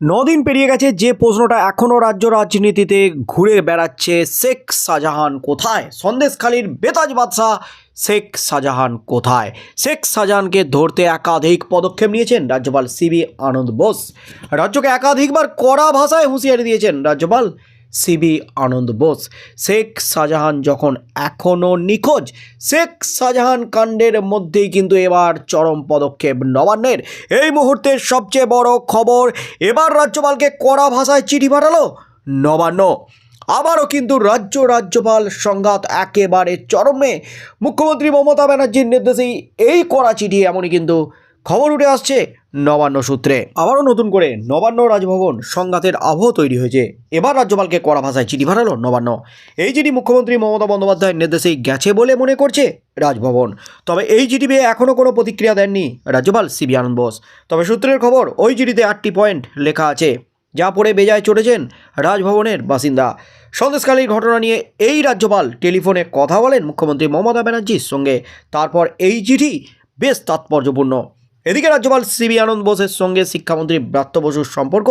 দিন পেরিয়ে গেছে, যে প্রশ্নটা এখনও রাজ্য রাজনীতিতে ঘুরে বেড়াচ্ছে, শেখ শাহজাহান কোথায়? সন্দেশখালীর বেতাজ বাদশাহ, শেখ শাহজাহান কোথায়? শেখ শাহজাহানকে ধরতে একাধিক পদক্ষেপ নিয়েছেন রাজ্যপাল সিবি আনন্দ বোস। রাজ্যকে একাধিকবার কড়া ভাষায় হুঁশিয়ারি দিয়েছেন রাজ্যপাল সিবি আনন্দ বোস। শেখ শাহজাহান যখন এখনও নিখোঁজ, শেখ শাহজাহান কাণ্ডের মধ্যেই কিন্তু এবার চরম পদক্ষেপ নবান্নের। এই মুহূর্তের সবচেয়ে বড় খবর, এবার রাজ্যপালকে কড়া ভাষায় চিঠি পাঠালো নবান্ন। আবারও কিন্তু রাজ্য রাজ্যপাল সংঘাত একেবারে চরমে। মুখ্যমন্ত্রী মমতা ব্যানার্জির নির্দেশেই এই কড়া চিঠি, এমনই কিন্তু খবর উঠে আসছে নবান্ন সূত্রে। আবারও নতুন করে নবান্ন রাজভবন সংঘাতের আবহ তৈরি হয়েছে। এবার রাজ্যপালকে কড়া ভাষায় চিঠি পাঠালো নবান্ন। এই চিঠি মুখ্যমন্ত্রী মমতা বন্দ্যোপাধ্যায়ের নির্দেশেই গেছে বলে মনে করছে রাজভবন। তবে এই চিঠি পেয়ে এখনও কোনো প্রতিক্রিয়া দেননি রাজ্যপাল সিবি আনন্দ বোস। তবে সূত্রের খবর, ওই চিঠিতে আটটি পয়েন্ট লেখা আছে, যা পড়ে বেজায় চড়েছেন রাজভবনের বাসিন্দা। সন্দেশকালীর ঘটনা নিয়ে এই রাজ্যপাল টেলিফোনে কথা বলেন মুখ্যমন্ত্রী মমতা ব্যানার্জির সঙ্গে। তারপর এই চিঠি বেশ তাৎপর্যপূর্ণ। এদিকে রাজ্যপাল সিবি আনন্দ বোসের সঙ্গে শিক্ষামন্ত্রী ব্রাত্য বসুর সম্পর্ক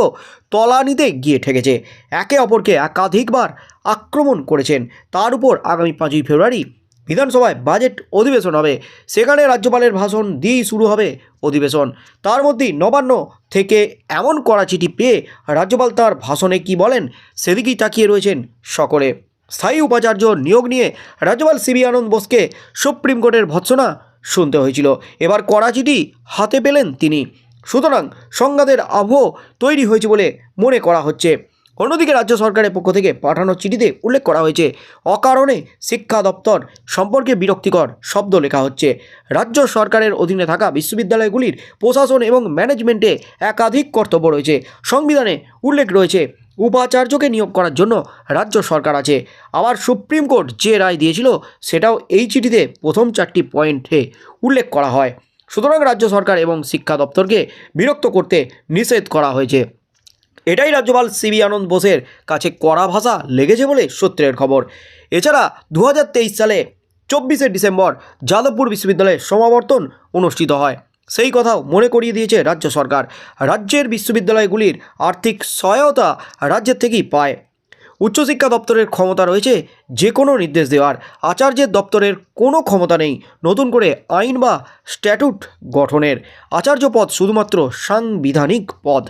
তলানিতে গিয়ে ঠেকেছে। একে অপরকে একাধিকবার আক্রমণ করেছেন। তার উপর আগামী পাঁচই ফেব্রুয়ারি বিধানসভায় বাজেট অধিবেশন হবে। সেখানে রাজ্যপালের ভাষণ দিয়েই শুরু হবে অধিবেশন। তার মধ্যেই নবান্ন থেকে এমন করা চিঠি পেয়ে রাজ্যপাল তার ভাষণে কি বলেন সেদিকেই তাকিয়ে রয়েছেন সকলে। স্থায়ী উপাচার্য নিয়োগ নিয়ে রাজ্যপাল সিবি আনন্দ বোসকে সুপ্রিম কোর্টের ভৎসনা শুনতে হয়েছিল। এবার কড়া চিঠি হাতে পেলেন তিনি। সুতরাং সংঘাতের আবহ তৈরি হয়েছে বলে মনে করা হচ্ছে। অন্যদিকে রাজ্য সরকারের পক্ষ থেকে পাঠানো চিঠিতে উল্লেখ করা হয়েছে, অকারণে শিক্ষা দপ্তর সম্পর্কে বিরক্তিকর শব্দ লেখা হচ্ছে। রাজ্য সরকারের অধীনে থাকা বিশ্ববিদ্যালয়গুলির প্রশাসন এবং ম্যানেজমেন্টে একাধিক কর্তব্য রয়েছে। সংবিধানে উল্লেখ রয়েছে উপাচার্যকে নিয়োগ করার জন্য রাজ্য সরকার আছে। আবার সুপ্রিম কোর্ট যে রায় দিয়েছিল, সেটাও এই চিঠিতে প্রথম চারটি পয়েন্টে উল্লেখ করা হয়। সুতরাং রাজ্য সরকার এবং শিক্ষা দপ্তরকে বিরক্ত করতে নিষেধ করা হয়েছে। এটাই রাজ্যপাল সিবি আনন্দ বোসের কাছে কড়া ভাষা লেগেছে বলে সূত্রের খবর। এছাড়া দু হাজার তেইশ সালে চব্বিশে ডিসেম্বর যাদবপুর বিশ্ববিদ্যালয়ে সমাবর্তন অনুষ্ঠিত হয়। সেই কথাও মনে করিয়ে দিয়েছে রাজ্য সরকার। রাজ্যের বিশ্ববিদ্যালয়গুলির আর্থিক সহায়তা রাজ্যের থেকেই পায়। উচ্চশিক্ষা দপ্তরের ক্ষমতা রয়েছে যে কোনো নির্দেশ দেওয়ার। আচার্যের দপ্তরের কোনো ক্ষমতা নেই নতুন করে আইন বা স্ট্যাটুট গঠনের। আচার্য পদ শুধুমাত্র সাংবিধানিক পদ।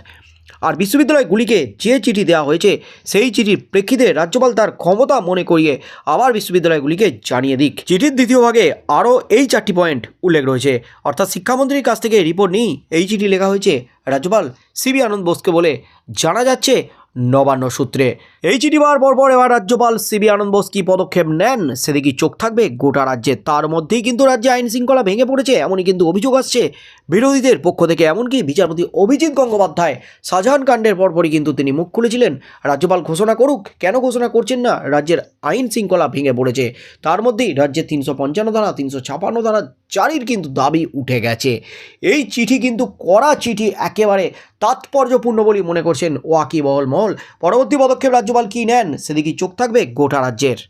আর বিশ্ববিদ্যালয়গুলিকে যে চিঠি দেওয়া হয়েছে, সেই চিঠির প্রেক্ষিতে রাজ্যপাল তার ক্ষমতা মনে করিয়ে আবার বিশ্ববিদ্যালয়গুলিকে জানিয়ে দিক। চিঠির দ্বিতীয় ভাগে আরও এই চারটি পয়েন্ট উল্লেখ রয়েছে। অর্থাৎ শিক্ষামন্ত্রীর কাছ থেকে রিপোর্ট নিয়েই এই চিঠি লেখা হয়েছে রাজ্যপাল সিবি আনন্দ বোসকে বলে। জানা যাচ্ছে নবান্ন সূত্রে। এই চিঠি পাওয়ার পরপর এবার রাজ্যপাল সিবি আনন্দ বোস কী পদক্ষেপ নেন? সেদিকে চোখ থাকবে গোটা রাজ্যে। তার মধ্যেই কিন্তু রাজ্যে আইন শৃঙ্খলা ভেঙে পড়েছে, এমনই কিন্তু অভিযোগ আসছে। বিরোধীদের পক্ষ থেকে এমনকি বিচারপতি অভিজিৎ গঙ্গোপাধ্যায়, শাহজাহান কাণ্ডের পরপরই কিন্তু তিনি মুখ খুলেছিলেন। রাজ্যপাল ঘোষণা করুক, কেন ঘোষণা করছেন না? রাজ্যের আইন শৃঙ্খলা ভেঙে পড়েছে। তার মধ্যেই রাজ্যের তিনশো পঞ্চান্ন ধারা, তিনশো ছাপান্ন ধারা জারির কিন্তু দাবি উঠে গেছে। এই চিঠি কিন্তু কড়া চিঠি, একেবারে তাৎপর্যপূর্ণ বলেই মনে করছেন ওয়াকিবহল পরবর্তী পদক্ষেপ রাজ্যপাল কী নেন? সেদিকেই চোখ থাকবে গোটা রাজ্যের।